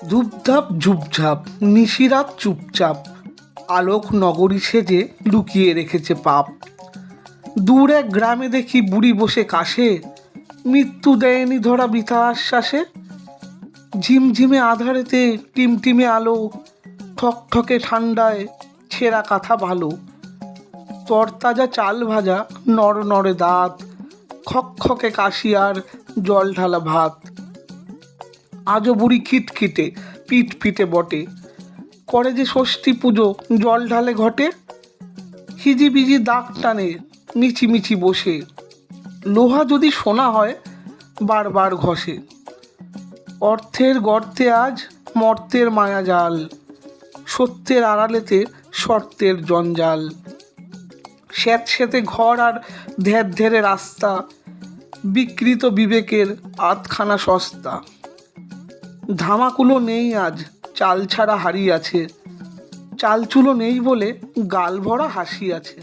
ধূপধাপ ঝুপঝাপ, নিশিরাত চুপচাপ, আলোক নগরী সেজে লুকিয়ে রেখেছে পাপ। দূর এক গ্রামে দেখি বুড়ি বসে কাশে, মৃত্যু দেয়নি ধরা বৃথা আশ্বাসে। ঝিমঝিমে আধারেতে টিমটিমে আলো ঠক ঠকে ঠান্ডায় ছেঁড়া কাঁথা ভালো। তরতাজা চাল ভাজা, নর নরে দাঁত খকখকে কাশি আর জল ঢালা ভাত। আজও বুড়ি খিটখিটে পিট পিটে বটে। করে যে ষষ্ঠী পুজো জল ঢালে ঘটে, হিজিবিজি দাগ টানে মিছিমিছি বসে। লোহা যদি সোনা হয়, বারবার ঘষে। অর্থের গর্তে আজ মর্তের মায়া জাল, সত্যের আড়ালেতে শর্তের জঞ্জাল। স্যাঁতস্যাঁতে ঘর আর ধ্যার ধেরে রাস্তা, বিকৃত বিবেকের আধখানা সস্তা। ধামাকুলো নেই আজ চাল ছাড়া হারিয়ে আছে। চালচুলো নেই বলে গাল ভরা হাসি আছে।